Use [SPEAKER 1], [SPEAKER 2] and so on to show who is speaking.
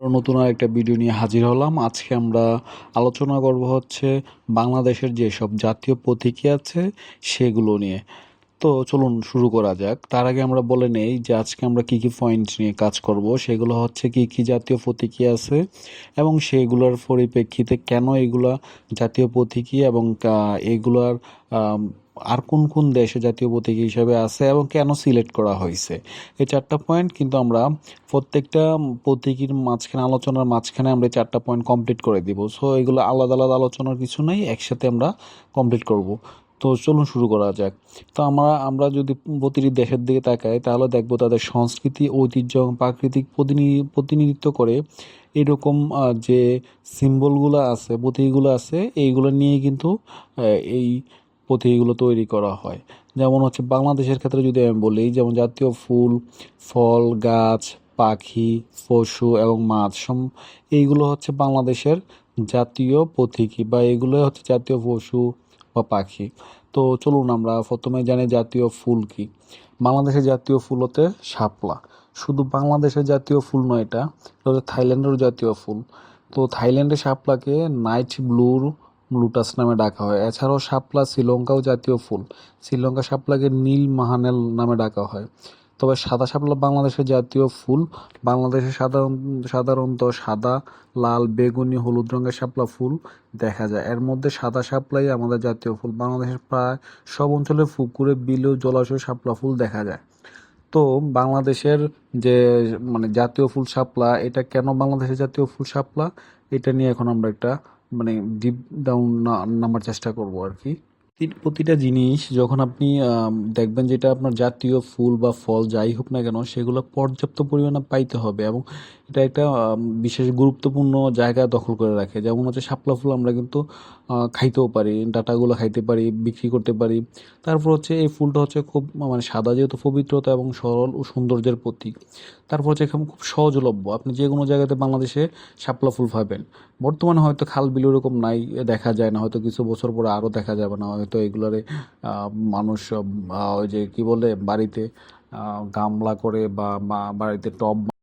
[SPEAKER 1] নতুন আর একটা ভিডিও নিয়ে হাজির হলাম। আজকে আমরা আলোচনা করব হচ্ছে বাংলাদেশের যেসব জাতীয় প্রতীকী আছে সেগুলো নিয়ে। তো চলুন শুরু করা যাক। তার আগে আমরা বলে নেই যে আজকে আমরা কি কি পয়েন্ট নিয়ে কাজ করব। সেগুলো হচ্ছে কি কি জাতীয় প্রতীকী আছে এবং সেগুলোর পরিপ্রেক্ষিতে কেন এগুলা জাতীয় প্রতীকী এবং এগুলার আর কোন কোন দেশে জাতীয় প্রতীকী হিসাবে আছে এবং কেন সিলেক্ট করা হয়েছে। এই চারটা পয়েন্ট কিন্তু আমরা প্রত্যেকটা প্রতীকীর মাঝখানে, আলোচনার মাঝখানে আমরা চারটা পয়েন্ট কমপ্লিট করে দিব। সো এগুলো আলাদা আলাদা আলোচনার কিছু নাই, একসাথে আমরা কমপ্লিট করব। তো চলুন শুরু করা যাক। তো আমরা আমরা যদি প্রতিটি দেশের দিকে তাকাই, তাহলে দেখব তাদের সংস্কৃতি, ঐতিহ্য প্রাকৃতিক প্রতিনি- প্রতিনিধিত্ব করে এরকম যে সিম্বলগুলো আছে, প্রতীকগুলো আছে, এইগুলো নিয়ে কিন্তু এই প্রতীকগুলো তৈরি করা হয়। যেমন হচ্ছে বাংলাদেশের ক্ষেত্রে যদি আমি বলি, যেমন জাতীয় ফুল, ফল, গাছ, পাখি, পশু এবং মাছ এইগুলো হচ্ছে বাংলাদেশের জাতীয় প্রতীকী বা এগুলো হচ্ছে জাতীয় পশু বা পাখি। তো চলুন আমরা প্রথমে জানি জাতীয় ফুল কি। বাংলাদেশের জাতীয় ফুল হতে শাপলা। শুধু বাংলাদেশের জাতীয় ফুল নয় এটা হচ্ছে থাইল্যান্ডের জাতীয় ফুল। তো থাইল্যান্ডের শাপলাকে নাইট ব্লুর লুটাস নামে ডাকা হয়। এছাড়াও শাপলা শ্রীলঙ্কাও জাতীয় ফুল। শ্রীলঙ্কা শাপলাকে নীল মাহানেল নামে ডাকা হয়। তবে সাদা শাপলা বাংলাদেশের জাতীয় ফুল। বাংলাদেশে সাধারণ সাধারণত সাদা, লাল, বেগুনি, হলুদ রঙের শাপলা ফুল দেখা যায়। এর মধ্যে সাদা শাপলাই আমাদের জাতীয় ফুল। বাংলাদেশের প্রায় সব অঞ্চলে পুকুরে, বিলেও জলাশয়ে শাপলা ফুল দেখা যায়। তো বাংলাদেশের যে মানে জাতীয় ফুল শাপলা, এটা কেন বাংলাদেশের জাতীয় ফুল শাপলা? এটা নিয়ে এখন আমরা একটা মানে ডিপ ডাউন নামার চেষ্টা করব আর কি। প্রতিটা জিনিস যখন আপনি দেখবেন যেটা আপনার জাতীয় ফুল বা ফল যাই হোক না কেন, সেগুলো পর্যাপ্ত পরিমাণে পাইতে হবে এবং এটা একটা বিশেষ গুরুত্বপূর্ণ জায়গা দখল করে রাখে। যেমন হচ্ছে শাপলা ফুল আমরা কিন্তু খাইতেও পারি, ডাটাগুলো খাইতে পারি, বিক্রি করতে পারি। তারপর হচ্ছে এই ফুলটা হচ্ছে খুব মানে সাদা যেহেতু পবিত্রতা এবং সরল ও সৌন্দর্যের প্রতীক। তারপর হচ্ছে এখানে খুব সহজলভ্য। আপনি যে কোনো জায়গাতে বাংলাদেশে শাপলা ফুল পাবেন। বর্তমানে হয়তো খাল বিল ওরকম নাই, দেখা যায় না। হয়তো কিছু বছর পরে আরও দেখা যাবে না হয়তো এগুলোরে মানুষ ওই যে কি বলে বাড়িতে গামলা করে বা বাড়িতে টব